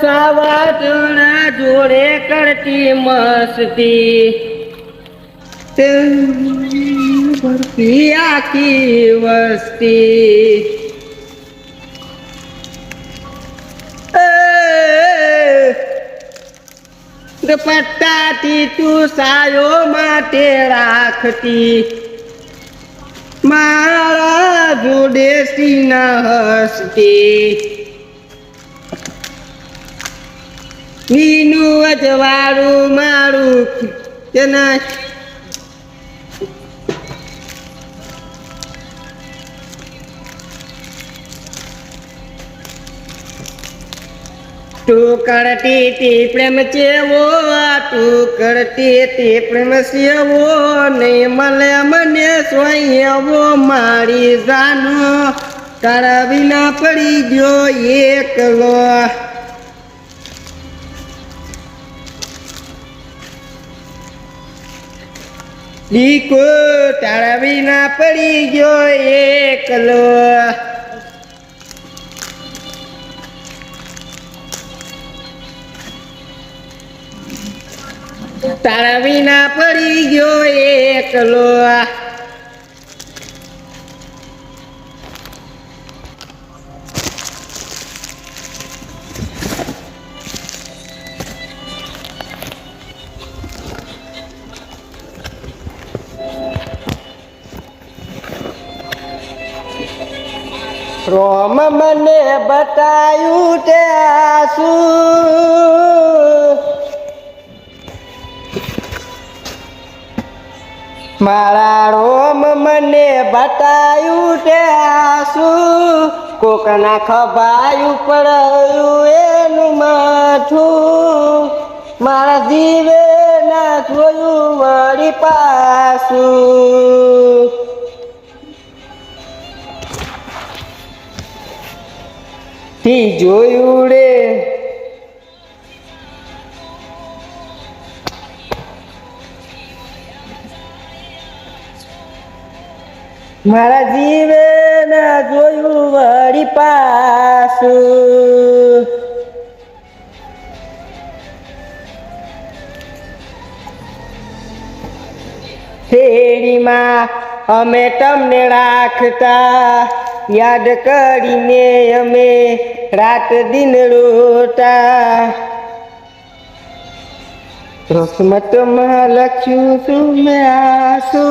સાવાટણા જોડે કરતી મસ્તી ભરતી આખી વસ્તી એ, દુપટ્ટાથી તું સાયો માટે રાખતી મારા જોડે સીના હસતી નીનું અજવાળું મારું તેના તું કરતી તે પ્રેમ ચેવો તું કરતી તે પ્રેમ સેવો, નહીં મળે મને સ્વયંવો, મારી જાનો તારા વિના પડી ગયો એકલો. દીકો તારા વિના પડી ગયો એકલો. તારા વિના પડી ગયો એકલો. રોમ મને બતાયું તે આસુ. મારા રોમ મને બતાયું તે આસુ. કોકના ખભાયું પડ્યું એનું માથું. મારા જીવે ના જોયું વળી પાછું. જોયું રે મારા જીવે ના જોયું વળી પાછું. શેરીમાં અમે તમને રાખતા યાદ કરીને અમે રાત દિન રોતા. રસમતમાં લખ્યું છું મેં આસુ.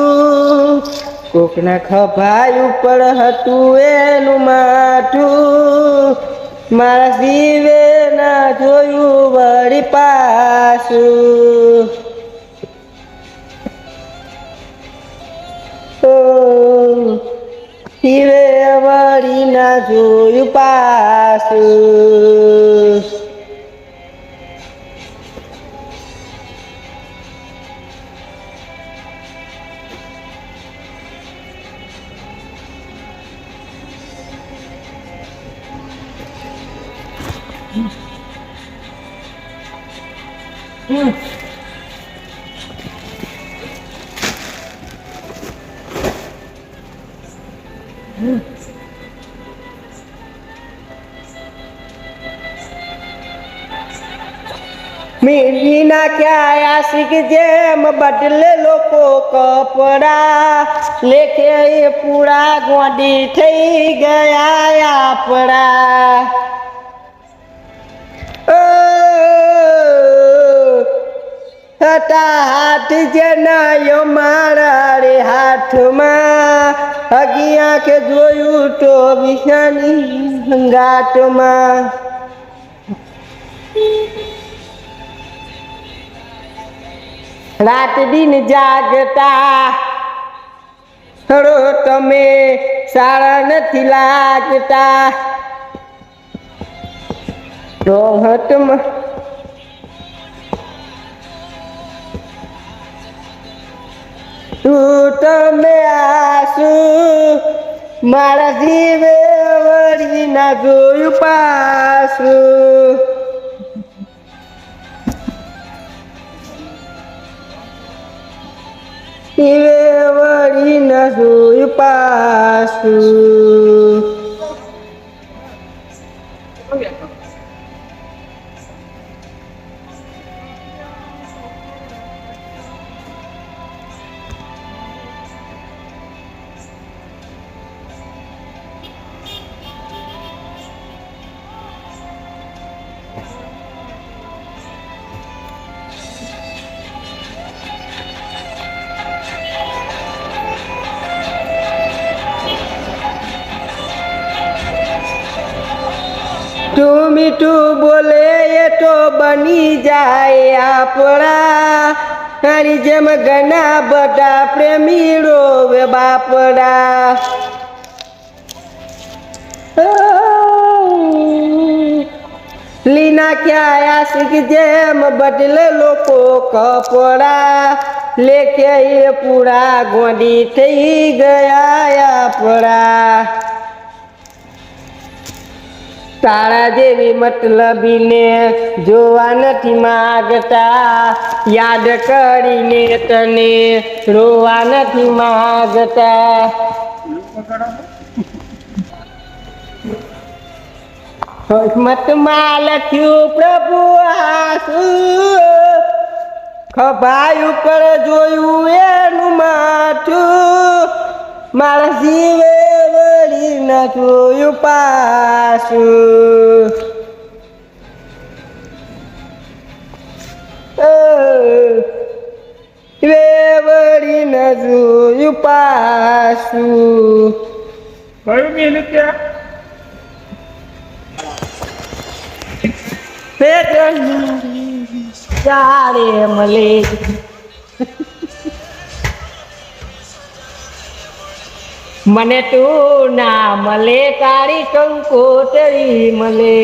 કોકના ખભાઈ ઉપર હતું એનું માથું. મારા જીવે ના જોયું વળી પાછું. વળી ના જોયું પાછું મીના ક્યાં આશિક જેમ બદલે લોકો કપડા. લેખે પૂરા ગોડી થઈ ગયા આપણા. હતા હાથ જનાયો મારા રે હાથમાં. હગિયા કે જોયું તો વિષાની હંગાટમાં રાત દિન જાગતા. હળો તમે સારા નથી લાગતા. રોહતમાં તું તમે આસુ મારા જીવે વળી ના જોયું પાછું. જીવે વળી ના જોયું પાછું. મીઠું બોલે એ તો બની જાય આપણા. તારી જેમ ઘણા બધા પ્રેમી રોવે બાપડા. લીના ક્યાં આશિક જેમ બદલે લોકો કપડા. લેખે પૂરા ગોડી થઈ ગયા આપણા. તારા જેવી મતલબીને જોવા નથી માગતા. યાદ કરીને તને રોવા નથી માગતા. મતમાં લખ્યું, પ્રભુ આસુ ખભાઈ ઉપર જોયું એનું માથું. મારા જીવે જોયું પાછું વે વળી ન જોયું પાછું કયું ગીત ત્યાં ચારે મળે. મને તું ના મળે તારી કંકોતરી મળે.